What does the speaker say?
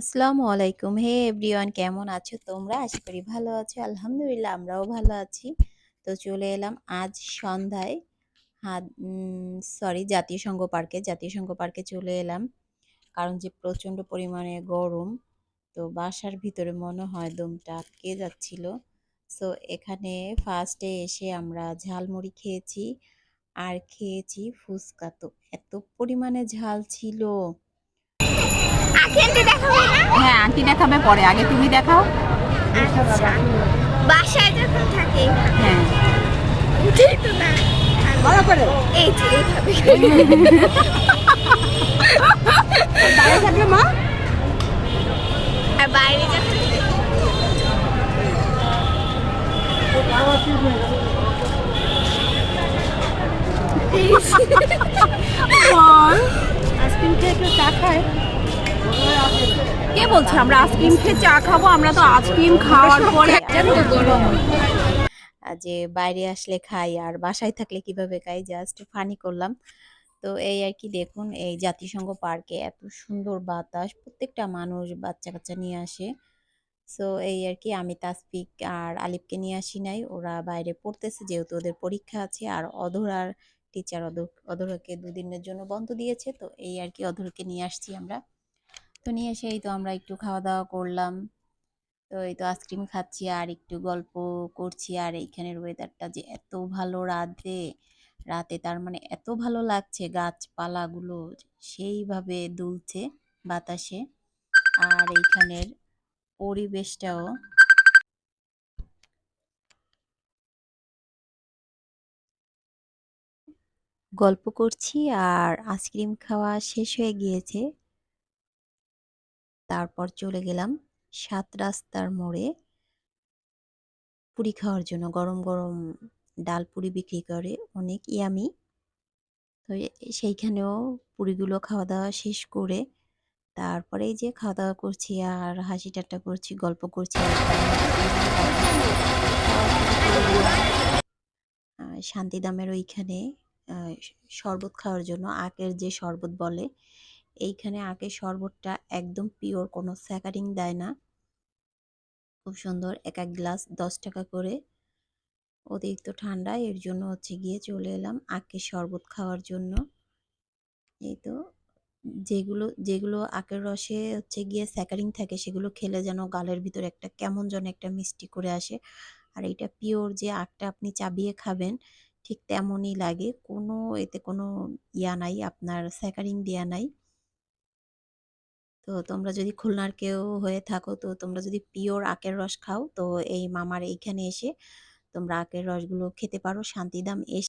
আসসালামু আলাইকুম। হে এভরিওয়ান, কেমন আছো তোমরা? আশা করি ভালো আছো। আলহামদুলিল্লাহ, আমরাও ভালো আছি। তো চলে এলাম আজ সন্ধ্যায় উম সরি জাতীয় সংঘ পার্কে। জাতীয় সংঘ পার্কে চলে এলাম। কারণ যে প্রচণ্ড পরিমাণে গরম। তো বাসার ভিতরে মনে হয় দমটা আটকে যাচ্ছিল। সো এখানে ফার্স্টে এসে আমরা ঝালমুড়ি খেয়েছি আর খেয়েছি ফুচকা। তো এত পরিমাণে ঝাল ছিল হ্যাঁ আন্টি দেখাবে পরে। আগে তুমি দেখাও। আচ্ছা। বাসায় যখন থাকি হ্যাঁ। মা? আর বাইরে যখন আইসক্রিম খেয়ে কেউ চা খায়। কে বলছে, আমরা আইসক্রিম খেয়ে চা খাব, আমরা তো আইসক্রিম খাওয়ার পরে যে বাইরে আসলে খাই আর বাসায় থাকলে কীভাবে খাই জাস্ট ফানি করলাম। তো এই আর কি দেখুন, এই জাতিসংঘ পার্কে এত সুন্দর বাতাস, প্রত্যেকটা মানুষ বাচ্চা কাচ্চা নিয়ে আসে। সো এই আর কি আমি তাসফিক আর আলিফকে নিয়ে আসি নাই, ওরা বাইরে পড়তেছে যেহেতু ওদের পরীক্ষা আছে, আর অধরার টিচার অধরাকে দুদিনের জন্য বন্ধ দিয়েছে, তো এই আর কি অধরকে নিয়ে আসছি আমরা। তো নিয়ে এসে এই তো আমরা একটু খাওয়া দাওয়া করলাম। তো এই তো আইসক্রিম খাচ্ছি আর একটু গল্প করছি। আর এইখানের ওয়েদারটা যে এত ভালো রাতে রাতে তার মানে এত ভালো লাগছে গাছপালাগুলো সেইভাবে দুলছে বাতাসে। আর এইখানের পরিবেশটাও গল্প করছি আর আইসক্রিম খাওয়া শেষ হয়ে গিয়েছে। তারপর চলে গেলাম সাত রাস্তার মোড়ে পুরি খাওয়ার জন্য। গরম গরম ডাল পুরি বিক্রি করে অনেক ইয়ামি। তো সেইখানেও পুরিগুলো খাওয়া দাওয়া শেষ করে তারপরে যে খাওয়া দাওয়া করছি আর হাসি ঠাট্টা করছি, গল্প করছি শান্তিদামের ওইখানে শরবত খাওয়ার জন্য আখের যে শরবত বলে এইখানে আখের শরবতটা একদম পিওর কোনো স্যাকারিং দেয় না। খুব সুন্দর, এক এক গ্লাস দশ টাকা করে। অতিরিক্ত ঠান্ডা, এর জন্য হচ্ছে গিয়ে চলে এলাম আখের শরবত খাওয়ার জন্য। এই তো, যেগুলো যেগুলো আখের রসে হচ্ছে গিয়ে স্যাকারিং থাকে, সেগুলো খেলে যেন গালের ভিতরে একটা কেমন যেন একটা মিষ্টি করে আসে। আর এটা পিওর যে আখটা আপনি চাবিয়ে খাবেন, ঠিক তেমনই লাগে। কোনো এতে কোনো ইয়া নাই, আপনার স্যাকারিং দেয়া নাই। তো তোমরা যদি খুলনার কেউ হয়ে থাকো, তো তোমরা যদি পিওর আখের রস খাও, তো এই মামার এইখানে এসে তোমরা আখের রসগুলো খেতে পারো শান্তিধাম এসে